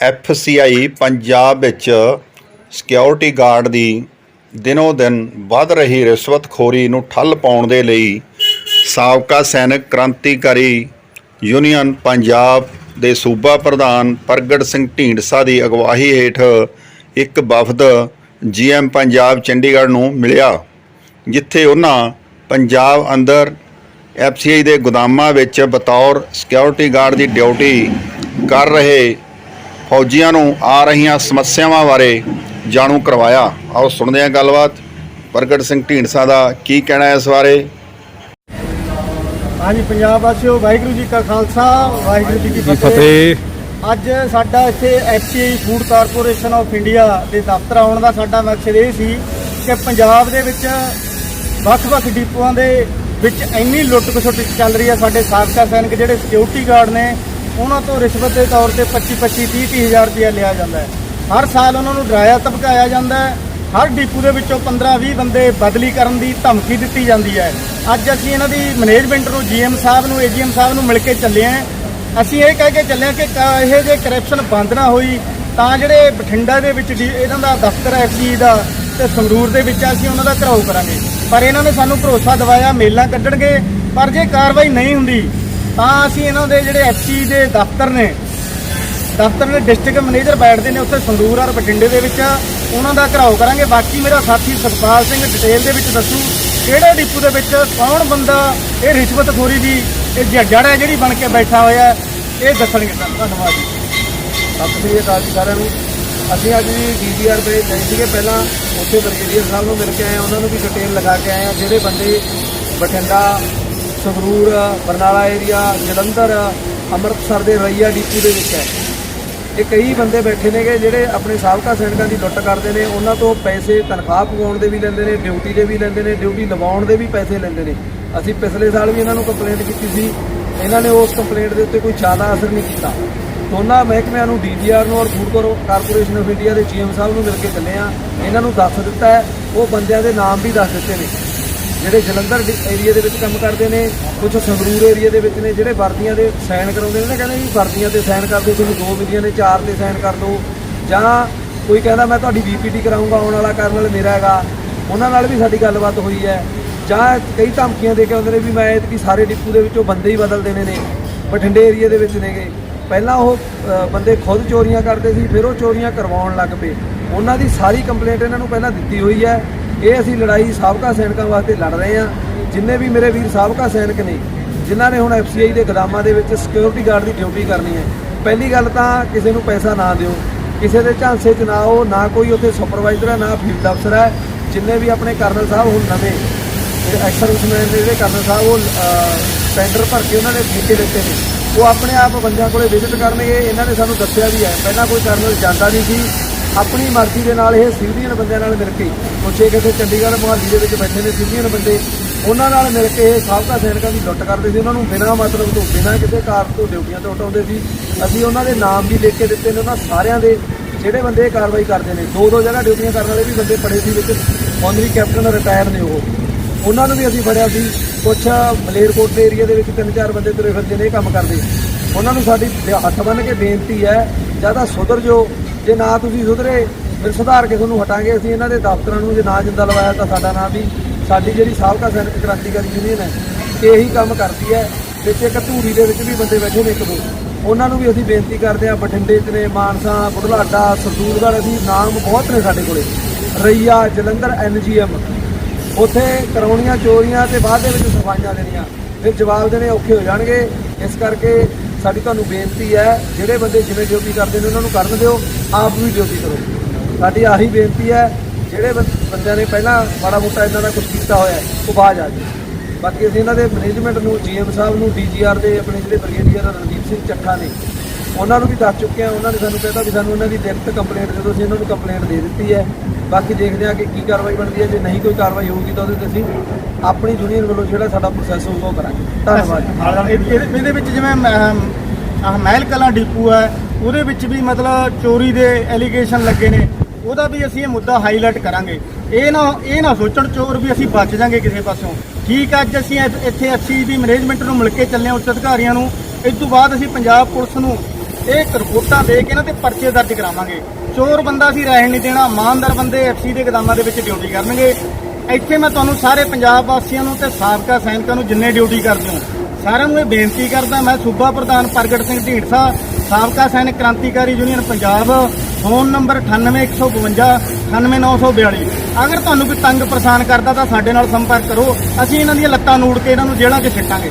F C ਆਈ ਪੰਜਾਬ ਵਿੱਚ security guard ਦੀ ਦਿਨੋ ਦਿਨ ਵੱਧ ਰਹੀ ਰਿਸ਼ਵਤਖੋਰੀ ਨੂੰ ਠੱਲ ਪਾਉਣ ਦੇ ਲਈ ਸਾਬਕਾ ਸੈਨਿਕ ਕ੍ਰਾਂਤੀਕਾਰੀ ਯੂਨੀਅਨ ਪੰਜਾਬ ਦੇ ਸੂਬਾ ਪ੍ਰਧਾਨ ਪ੍ਰਗਟ ਸਿੰਘ ਢੀਂਡਸਾ ਦੀ ਅਗਵਾਈ ਹੇਠ ਇੱਕ ਵਫਦ ਜੀਐਮ ਪੰਜਾਬ ਚੰਡੀਗੜ੍ਹ ਨੂੰ ਮਿਲਿਆ, ਜਿੱਥੇ ਉਹਨਾਂ ਪੰਜਾਬ ਅੰਦਰ ਐਫਸੀਆਈ ਦੇ ਗੋਦਾਮਾਂ ਵਿੱਚ ਬਤੌਰ ਸਿਕਿਉਰਿਟੀ ਗਾਰਡ ਦੀ ਡਿਊਟੀ ਕਰ ਰਹੇ ਫੌਜੀਆਂ ਨੂੰ ਆ ਰਹੀਆਂ ਸਮੱਸਿਆਵਾਂ ਬਾਰੇ ਜਾਣੂ ਕਰਵਾਇਆ। ਆਓ ਸੁਣਦੇ ਹਾਂ ਗੱਲਬਾਤ। ਪ੍ਰਗਟ ਸਿੰਘ ਢੀਂਡਸਾ ਦਾ ਕੀ ਕਹਿਣਾ ਹੈ ਇਸ ਬਾਰੇ? ਹਾਂਜੀ ਪੰਜਾਬ ਵਾਸੀਓ ਵਾਹਿਗੁਰੂ ਜੀ ਕਾ ਖਾਲਸਾ ਵਾਹਿਗੁਰੂ ਜੀ ਕੀ ਫਤਿਹ। ਅੱਜ ਸਾਡਾ ਇੱਥੇ FCI food corporation of India ਦੇ ਦਫ਼ਤਰ ਆਉਣ ਦਾ ਸਾਡਾ ਮਕਸਦ ਇਹ ਸੀ ਕਿ ਪੰਜਾਬ ਦੇ ਵਿੱਚ ਵੱਖ-ਵੱਖ ਡਿਪੂਆਂ ਦੇ ਵਿੱਚ ਇੰਨੀ ਲੁੱਟ ਖਸੁੱਟ ਚੱਲ ਰਹੀ ਹੈ ਸਾਡੇ ਸਾਬਕਾ ਸੈਨਿਕ ਜਿਹੜੇ ਸਿਕਿਉਰਿਟੀ ਗਾਰਡ ਨੇ ਉਹਨਾਂ ਤੋਂ ਰਿਸ਼ਵਤ ਦੇ ਤੌਰ ਤੇ 25 25 30 30 ਹਜ਼ਾਰ ਰੁਪਇਆ ਲਿਆ ਜਾਂਦਾ ਹੈ। ਹਰ ਸਾਲ ਉਹਨਾਂ ਨੂੰ ਡਰਾਇਆ ਧਮਕਾਇਆ ਜਾਂਦਾ ਹੈ। ਹਰ ਡਿਪੂ ਦੇ ਵਿੱਚੋਂ 15 20 ਬੰਦੇ ਬਦਲੀ ਕਰਨ ਦੀ ਧਮਕੀ ਦਿੱਤੀ ਜਾਂਦੀ ਹੈ। ਅੱਜ ਅਸੀਂ ਇਹਨਾਂ ਦੀ ਮੈਨੇਜਮੈਂਟ ਨੂੰ ਜੀਐਮ ਸਾਹਿਬ ਨੂੰ ਏਜੀਐਮ ਸਾਹਿਬ ਨੂੰ ਮਿਲ ਕੇ ਚੱਲੇ ਹਾਂ। ਅਸੀਂ ਇਹ ਕਹਿ ਕੇ ਚੱਲੇ ਹਾਂ ਕਿ ਕ- ਇਹ ਜੇ ਕਰਪਸ਼ਨ ਬੰਦ ਨਾ ਹੋਈ, ਤਾਂ ਜਿਹੜੇ ਬਠਿੰਡਾ ਦੇ ਵਿੱਚ ਡੀ- ਇਹਨਾਂ ਦਾ ਦਫ਼ਤਰ ਹੈ ਐਫਸੀ ਦਾ ਤੇ ਸੰਗਰੂਰ ਦੇ ਵਿੱਚ ਅਸੀਂ ਉਹਨਾਂ ਦਾ ਘਰਾਓ ਕਰਾਂਗੇ। ਪਰ ਇਹਨਾਂ ਨੇ ਸਾਨੂੰ ਭਰੋਸਾ ਦਿਵਾਇਆ, ਮੇਲਾਂ ਕੱਢਣਗੇ। ਪਰ ਜੇ ਕਾਰਵਾਈ ਨਹੀਂ ਹੁੰਦੀ ਤਾਂ ਅਸੀਂ ਇਹਨਾਂ ਦੇ ਜਿਹੜੇ ਐਫਸੀ ਦੇ ਦਫ਼ਤਰ ਨੇ ਦਫ਼ਤਰ ਦੇ ਡਿਸਟ੍ਰਿਕਟ ਮੈਨੇਜਰ ਬੈਠਦੇ ਨੇ ਉੱਥੇ ਸੰਗਰੂਰ ਔਰ ਬਠਿੰਡੇ ਦੇ ਵਿੱਚ। ਉਹਨਾਂ ਦਾ ਘਰਾਓ ਕਰਾਂਗੇ। ਬਾਕੀ ਮੇਰਾ ਸਾਥੀ ਸੁਖਪਾਲ ਸਿੰਘ ਡਿਟੇਲ ਦੇ ਵਿੱਚ ਦੱਸੂ ਕਿਹੜੇ ਡਿਪੂ ਦੇ ਵਿੱਚ ਕੌਣ ਬੰਦਾ ਇਹ ਰਿਸ਼ਵਤਖੋਰੀ ਦੀ ਇਹ ਜ- ਜੜ ਹੈ ਜਿਹੜੀ ਬਣ ਕੇ ਬੈਠਾ ਹੋਇਆ ਇਹ ਦੱਸਣਗੇ। ਸਾਨੂੰ ਧੰਨਵਾਦ ਜੀ। ਸਤਿ ਸ੍ਰੀ ਅਕਾਲ ਜੀ ਸਾਰਿਆਂ ਨੂੰ। ਅਸੀਂ ਅੱਜ ਵੀ ਡੀਡੀਆਰ ਦੇ ਗਏ ਸੀਗੇ ਪਹਿਲਾਂ। ਉੱਥੇ ਬ੍ਰਿਗੇਡੀਅਰ ਸਾਹਿਬ ਨੂੰ ਮਿਲ ਕੇ ਆਏ ਹਾਂ, ਉਹਨਾਂ ਨੂੰ ਵੀ ਡਿਟੇਲ ਲਗਾ ਕੇ ਆਏ ਆ ਜਿਹੜੇ ਬੰਦੇ ਬਠਿੰਡਾ ਸੰਗਰੂਰ ਬਰਨਾਲਾ ਏਰੀਆ ਜਲੰਧਰ ਅੰਮ੍ਰਿਤਸਰ ਦੇ ਰਈਆ ਡੀਪੂ ਦੇ ਵਿੱਚ ਹੈ। ਇਹ ਕਈ ਬੰਦੇ ਬੈਠੇ ਨੇਗੇ ਜਿਹੜੇ ਆਪਣੇ ਸਾਬਕਾ ਸੈਨਿਕਾਂ ਦੀ ਲੁੱਟ ਕਰਦੇ ਨੇ, ਉਹਨਾਂ ਤੋਂ ਪੈਸੇ ਤਨਖਾਹ ਪਵਾਉਣ ਦੇ ਵੀ ਲੈਂਦੇ ਨੇ, ਡਿਊਟੀ ਦੇ ਵੀ ਲੈਂਦੇ ਨੇ, ਡਿਊਟੀ ਲਵਾਉਣ ਦੇ ਵੀ ਪੈਸੇ ਲੈਂਦੇ ਨੇ। ਅਸੀਂ ਪਿਛਲੇ ਸਾਲ ਵੀ ਇਹਨਾਂ ਨੂੰ ਕੰਪਲੇਂਟ ਕੀਤੀ ਸੀ, ਇਹਨਾਂ ਨੇ ਉਸ ਕੰਪਲੇਂਟ ਦੇ ਉੱਤੇ ਕੋਈ ਜ਼ਿਆਦਾ ਅਸਰ ਨਹੀਂ ਕੀਤਾ। ਦੋਨਾਂ ਮਹਿਕਮਿਆਂ ਨੂੰ ਡੀਡੀਆਰ ਨੂੰ ਔਰ ਫੂਡ ਕਾਰਪੋਰੇਸ਼ਨ ਆਫ ਇੰਡੀਆ ਦੇ ਜੀਐਮ ਸਾਹਿਬ ਨੂੰ ਮਿਲ ਕੇ ਚੱਲੇ ਆ ਇਹਨਾਂ ਨੂੰ ਦੱਸ ਦਿੱਤਾ ਹੈ, ਉਹ ਬੰਦਿਆਂ ਦੇ ਨਾਮ ਵੀ ਦੱਸ ਦਿੱਤੇ ਨੇ। ਜਿਹੜੇ ਜਲੰਧਰ ਏਰੀਆ ਦੇ ਵਿੱਚ ਕੰਮ ਕਰਦੇ ਨੇ ਕੁਝ ਸੰਗਰੂਰ ਏਰੀਆ ਦੇ ਵਿੱਚ ਨੇ, ਜਿਹੜੇ ਵਰਦੀਆਂ ਦੇ ਸਾਈਨ ਕਰਾਉਂਦੇ ਨੇ ਨਾ, ਕਹਿੰਦੇ ਵੀ ਵਰਦੀਆਂ ਤੇ ਸਾਈਨ ਕਰ ਦਿਓ ਤੁਹਾਨੂੰ ਦੋ ਮਿਲੀਆਂ ਨੇ, ਚਾਰ ਤੇ ਸਾਈਨ ਕਰ ਦਿਓ ਜਾਂ ਕੋਈ ਕਹਿੰਦਾ, ਮੈਂ ਤੁਹਾਡੀ ਵੀਪੀਟੀ ਕਰਾਉਂਗਾ ਆਉਣ ਵਾਲਾ ਕਰਨ ਵਾਲਾ ਮੇਰਾ ਹੈਗਾ। ਉਹਨਾਂ ਨਾਲ ਵੀ ਸਾਡੀ ਗੱਲਬਾਤ ਹੋਈ ਹੈ। ਜਾਂ ਕਈ ਧਮਕੀਆਂ ਦੇ ਕੇ ਆਉਂਦੇ ਨੇ ਵੀ ਮੈਂ ਇਹ ਸਾਰੇ ਡਿਪੂ ਦੇ ਵਿੱਚੋਂ ਬੰਦੇ ਹੀ ਬਦਲ ਦੇਣੇ ਨੇ, ਬਠਿੰਡੇ ਏਰੀਆ ਦੇ ਵਿੱਚ ਨੇਗੇ। ਪਹਿਲਾਂ ਉਹ ਬੰਦੇ ਖੁਦ ਚੋਰੀਆਂ ਕਰਦੇ ਸੀ, ਫਿਰ ਉਹ ਚੋਰੀਆਂ ਕਰਵਾਉਣ ਲੱਗ ਪਏ। ਉਹਨਾਂ ਦੀ ਸਾਰੀ ਕੰਪਲੇਂਟ ਇਹਨਾਂ ਨੂੰ ਪਹਿਲਾਂ ਦਿੱਤੀ ਹੋਈ ਹੈ। ਇਹ ਅਸੀਂ ਲੜਾਈ ਸਾਬਕਾ ਸੈਨਿਕਾਂ ਵਾਸਤੇ ਲੜ ਰਹੇ ਹਾਂ। ਜਿੰਨੇ ਵੀ ਮੇਰੇ ਵੀਰ ਸਾਬਕਾ ਸੈਨਿਕ ਨੇ, ਜਿਨ੍ਹਾਂ ਨੇ ਹੁਣ ਐਫਸੀਆਈ ਦੇ ਗੋਦਾਮਾਂ ਦੇ ਵਿੱਚ ਸਿਕਿਉਰਿਟੀ ਗਾਰਡ ਦੀ ਡਿਊਟੀ ਕਰਨੀ ਹੈ। ਪਹਿਲੀ ਗੱਲ ਤਾਂ ਕਿਸੇ ਨੂੰ ਪੈਸਾ ਨਾ ਦਿਓ। ਕਿਸੇ ਦੇ ਝਾਂਸੇ 'ਚ ਨਾ ਆਓ, ਨਾ ਕੋਈ ਉੱਥੇ ਸੁਪਰਵਾਈਜ਼ਰ ਹੈ, ਨਾ ਫੀਲਡ ਅਫਸਰ ਹੈ। ਜਿੰਨੇ ਵੀ ਆਪਣੇ ਕਰਨਲ ਸਾਹਿਬ ਹੁਣ ਨਵੇਂ ਐਕਸਰਵਿਸਮੈਨ ਦੇ ਜਿਹੜੇ ਕਰਨਲ ਸਾਹਿਬ, ਉਹ ਟੈਂਡਰ ਭਰ ਕੇ ਉਹਨਾਂ ਨੇ ਠੇਕੇ ਦਿੱਤੇ ਨੇ। ਉਹ ਆਪਣੇ ਆਪ ਬੰਦਿਆਂ ਕੋਲੇ ਵਿਜ਼ਿਟ ਕਰਨਗੇ। ਇਹਨਾਂ ਨੇ ਸਾਨੂੰ ਦੱਸਿਆ ਵੀ ਹੈ। ਪਹਿਲਾਂ ਕੋਈ ਕਰਨਲ ਜਾਂਦਾ ਨਹੀਂ ਸੀ। ਆਪਣੀ ਮਰਜ਼ੀ ਦੇ ਨਾਲ ਇਹ ਸਿਵਲੀਅਨ ਬੰਦਿਆਂ ਨਾਲ ਮਿਲ ਕੇ ਕੁਛ ਇਹ ਕਿਤੇ ਚੰਡੀਗੜ੍ਹ, ਮੁਹੱਲੀ ਦੇ ਵਿੱਚ ਬੈਠੇ ਨੇ ਸਿਵਲੀਅਨ ਬੰਦੇ, ਉਹਨਾਂ ਨਾਲ ਮਿਲ ਕੇ ਇਹ ਸਾਬਕਾ ਸੈਨਿਕਾਂ ਦੀ ਲੁੱਟ ਕਰਦੇ ਸੀ, ਉਹਨਾਂ ਨੂੰ ਬਿਨਾਂ ਮਤਲਬ ਤੋਂ, ਬਿਨਾਂ ਕਿਸੇ ਕਾਰਨ ਤੋਂ ਡਿਊਟੀਆਂ ਤੋਂ ਹਟਾਉਂਦੇ ਸੀ। ਅਸੀਂ ਉਹਨਾਂ ਦੇ ਨਾਮ ਵੀ ਲਿਖ ਕੇ ਦਿੱਤੇ ਨੇ, ਉਹਨਾਂ ਸਾਰਿਆਂ ਦੇ ਜਿਹੜੇ ਬੰਦੇ ਇਹ ਕਾਰਵਾਈ ਕਰਦੇ ਨੇ ਦੋ ਦੋ ਜਗ੍ਹਾ ਡਿਊਟੀਆਂ ਕਰਨ ਵਾਲੇ ਵੀ ਬੰਦੇ ਫੜੇ ਸੀ, ਵਿੱਚ ਔਨਰੀ ਕੈਪਟਨ ਰਿਟਾਇਰ ਨੇ ਉਹ। ਉਹਨਾਂ ਨੂੰ ਵੀ ਅਸੀਂ ਫੜਿਆ ਸੀ, ਕੁਛ ਮਲੇਰਕੋਟ ਦੇ ਏਰੀਆ ਦੇ ਵਿੱਚ ਤਿੰਨ ਚਾਰ ਬੰਦੇ ਤੁਰੇ ਫਿਰਦੇ ਨੇ, ਇਹ ਕੰਮ ਕਰਦੇ। ਉਹਨਾਂ ਨੂੰ ਸਾਡੀ ਹੱਥ ਬੰਨ੍ਹ ਕੇ ਬੇਨਤੀ ਹੈ ਜ਼ਿਆਦਾ ਸੁਧਰ ਜੋ ਜੇ ਨਾ ਤੁਸੀਂ ਸੁਧਰੇ, ਫਿਰ ਸੁਧਾਰ ਕੇ ਤੁਹਾਨੂੰ ਹਟਾਂਗੇ। ਅਸੀਂ ਇਹਨਾਂ ਦੇ ਦਫ਼ਤਰਾਂ ਨੂੰ ਜੇ ਨਾ ਜਿੰਦਾ ਲਵਾਇਆ ਤਾਂ ਸਾਡਾ ਨਾਂ ਵੀ ਸਾਡੀ ਜਿਹੜੀ ਸਾਬਕਾ ਸੈਨਿਕ ਕ੍ਰਾਂਤੀਕਾਰੀ ਯੂਨੀਅਨ ਹੈ, ਇਹੀ ਕੰਮ ਕਰਦੀ ਹੈ। ਵਿੱਚ ਇੱਕ ਧੂਰੀ ਦੇ ਵਿੱਚ ਵੀ ਬੰਦੇ ਬੈਠੇ ਨੇ ਇੱਕ ਦੋ। ਉਹਨਾਂ ਨੂੰ ਵੀ ਅਸੀਂ ਬੇਨਤੀ ਕਰਦੇ ਹਾਂ, ਬਠਿੰਡੇ 'ਚ ਨੇ, ਮਾਨਸਾ, ਬੁਢਲਾਡਾ, ਸਰਦੂਲਗੜ੍ਹ, ਅਸੀਂ ਨਾਮ ਬਹੁਤ ਨੇ ਸਾਡੇ ਕੋਲੇ। ਰਈਆ, ਜਲੰਧਰ ਐਨਜੀਐਮ ਉੱਥੇ ਕਰਾਉਣੀਆਂ, ਚੋਰੀਆਂ ਤੇ ਬਾਅਦ ਦੇ ਵਿੱਚ ਸਫਾਈਆਂ ਦੇਣੀਆਂ। ਫਿਰ ਜਵਾਬ ਦੇਣੇ ਔਖੇ ਹੋ ਜਾਣਗੇ। ਇਸ ਕਰਕੇ ਸਾਡੀ ਤੁਹਾਨੂੰ ਬੇਨਤੀ ਹੈ, ਜਿਹੜੇ ਬੰਦੇ ਜਿਵੇਂ ਡਿਊਟੀ ਕਰਦੇ ਨੇ, ਉਹਨਾਂ ਨੂੰ ਕਰਨ ਦਿਓ, ਆਪ ਵੀ ਡਿਊਟੀ ਕਰੋ। ਸਾਡੀ ਆਹੀ ਬੇਨਤੀ ਹੈ, ਜਿਹੜੇ ਬੰ- ਬੰਦਿਆਂ ਨੇ ਪਹਿਲਾਂ ਮਾੜਾ ਮੋਟਾ ਇਦਾਂ ਦਾ ਕੁਝ ਕੀਤਾ ਹੋਇਆ ਉਹ ਬਾਜ ਆ ਜੀ ਬਾਕੀ ਅਸੀਂ ਇਹਨਾਂ ਦੇ ਮੈਨੇਜਮੈਂਟ ਨੂੰ ਜੀਐਮ ਸਾਹਿਬ ਨੂੰ ਡੀਜੀਆਰ ਦੇ ਆਪਣੇ ਜਿਹੜੇ ਬ੍ਰਿਗੇਡੀਅਰ ਰਣਦੀਪ ਸਿੰਘ ਚੱਠਾ ਨੇ, ਉਹਨਾਂ ਨੂੰ ਵੀ ਦੱਸ ਚੁੱਕੇ ਆ ਉਹਨਾਂ ਨੇ ਸਾਨੂੰ ਕਹਿਤਾ ਵੀ ਸਾਨੂੰ ਉਹਨਾਂ ਦੀ ਲਿਖਤ ਕੰਪਲੇਂਟ ਜਦੋਂ ਅਸੀਂ ਇਹਨਾਂ ਨੂੰ ਕੰਪਲੇਂਟ ਦੇ ਦਿੱਤੀ ਹੈ ਬਾਕੀ ਦੇਖਦੇ ਆ ਕਿ ਕੀ ਕਾਰਵਾਈ ਬਣਦੀ ਹੈ। ਜੇ ਨਹੀਂ ਕੋਈ ਕਾਰਵਾਈ ਹੋਊਗੀ ਤਾਂ ਉਹਦੇ ਤੇ ਅਸੀਂ ਆਪਣੀ ਯੂਨੀਅਨ ਵੱਲੋਂ ਜਿਹੜਾ ਸਾਡਾ ਪ੍ਰੋਸੈਸ ਹੋਊਗਾ ਉਹ ਕਰਾਂਗੇ। ਧੰਨਵਾਦ ਇਹ- ਇਹਦੇ ਇਹਦੇ ਵਿੱਚ ਜਿਵੇਂ ਅਮ, ਮਹਿਲ ਕਲਾਂ ਡਿਪੂ ਹੈ ਉਹਦੇ ਵਿੱਚ ਵੀ ਮਤਲਬ ਚੋਰੀ ਦੇ ਐਲੀਗੇਸ਼ਨ ਲੱਗੇ ਨੇ। ਉਹਦਾ ਵੀ ਅਸੀਂ ਇਹ ਮੁੱਦਾ ਹਾਈਲਾਈਟ ਕਰਾਂਗੇ। ਇਹ ਨਾ ਇਹ ਨਾ ਸੋਚਣ ਚੋਰ ਵੀ ਅਸੀਂ ਬਚ ਜਾਾਂਗੇ ਕਿਸੇ ਪਾਸੋਂ। ਠੀਕ ਹੈ ਅੱਜ ਅਸੀਂ ਇੱਥ- ਇੱਥੇ ਅਸੀਂ ਦੀ ਮੈਨੇਜਮੈਂਟ ਨੂੰ ਮਿਲ ਕੇ ਚੱਲੇ ਹਾਂ ਉੱਚ ਅਧਿਕਾਰੀਆਂ ਨੂੰ। ਇਸ ਤੋਂ ਬਾਅਦ ਅਸੀਂ ਪੰਜਾਬ ਪੁਲਿਸ ਨੂੰ ਇਹ ਰਿਪੋਰਟਾਂ ਦੇ ਕੇ ਇਹਨਾਂ ਤੇ ਪਰਚੇ ਦਰਜ ਕਰਾਵਾਂਗੇ। ਚੋਰ ਬੰਦਾ ਅਸੀਂ ਰਹਿਣ ਨਹੀਂ ਦੇਣਾ। ਇਮਾਨਦਾਰ ਬੰਦੇ ਐਫਸੀ ਦੇ ਗਦਾਮਾਂ ਦੇ ਵਿੱਚ ਡਿਊਟੀ ਕਰਨਗੇ। ਇੱਥੇ ਮੈਂ ਤੁਹਾਨੂੰ ਸਾਰੇ ਪੰਜਾਬ ਵਾਸੀਆਂ ਨੂੰ ਤੇ ਸਾਬਕਾ ਸੈਨਿਕਾਂ ਨੂੰ ਜਿੰਨੇ ਡਿਊਟੀ ਕਰਦੇ ਹੋ, ਸਾਰਿਆਂ ਨੂੰ ਇਹ ਬੇਨਤੀ ਕਰਦਾ, ਮੈਂ ਸੂਬਾ ਪ੍ਰਧਾਨ ਪ੍ਰਗਟ ਸਿੰਘ ਢੀਂਡਸਾ ਸਾਬਕਾ ਸੈਨਿਕ ਕ੍ਰਾਂਤੀਕਾਰੀ ਯੂਨੀਅਨ ਪੰਜਾਬ, ਫੋਨ ਨੰਬਰ 98152 98942 ਅਗਰ ਤੁਹਾਨੂੰ ਕੋਈ ਤੰਗ ਪਰੇਸ਼ਾਨ ਕਰਦਾ ਤਾਂ ਸਾਡੇ ਨਾਲ ਸੰਪਰਕ ਕਰੋ। ਅਸੀਂ ਇਹਨਾਂ ਦੀਆਂ ਲੱਤਾਂ ਨੂੜ ਕੇ ਇਹਨਾਂ ਨੂੰ ਜੇਲ੍ਹਾਂ 'ਚ ਸਿੱਟਾਂਗੇ।